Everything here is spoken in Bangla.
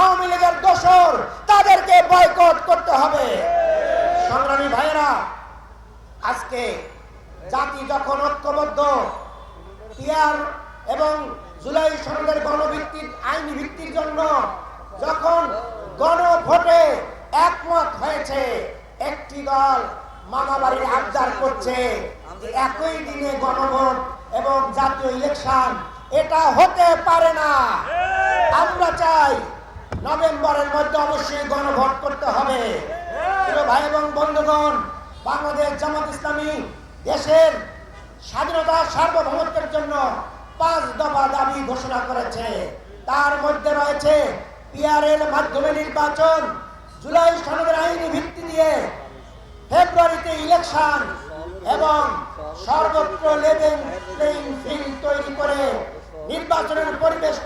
আওয়ামী লীগের দোষর তাদেরকে বয়কট করতে হবে। সংগ্রামী ভাইয়েরা, আজকে জাতি যখন ঐক্যবদ্ধ, পিয়ার এবং জুলাই সনদের গণভিত্তির আইনি ভিত্তির জন্য যখন গণভোটে একমত হয়েছে, একটি দল মামাবাড়ির আবদার করছে একই দিনে গণভোট এবং জাতীয় ইলেকশন, এটা হতে পারে না। নভেম্বরের মধ্যে অবশ্যই গণভোট করতে হবে। ভাই এবং বন্ধুগণ, বাংলাদেশ জামাত ইসলামী দেশের স্বাধীনতা সার্বভৌমত্বের জন্য পাঁচ দফা দাবি ঘোষণা করেছে। তার মধ্যে রয়েছে পিআরএল মাধ্যমে নির্বাচন, জুলাই সনদের আইনি ভিত্তি দিয়ে ফেব্রুয়ারিতে ইলেকশন এবং সর্বত্র লেভেল প্লেইং ফিল্ড তৈরি করে নির্বাচনের পরিবেশ